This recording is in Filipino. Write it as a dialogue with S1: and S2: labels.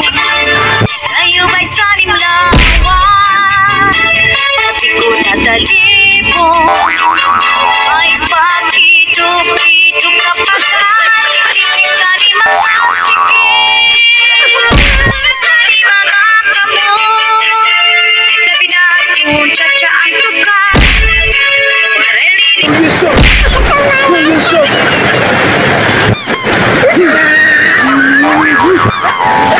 S1: Sa'yo ba'y saning lawan Di ko natalipon Ay pakidup-idup na pagkakitinig Sa di makasikip Sa di makakamot Na pinaatin mo tsatsa ay tuka Yusuf! Yusuf! Yusuf!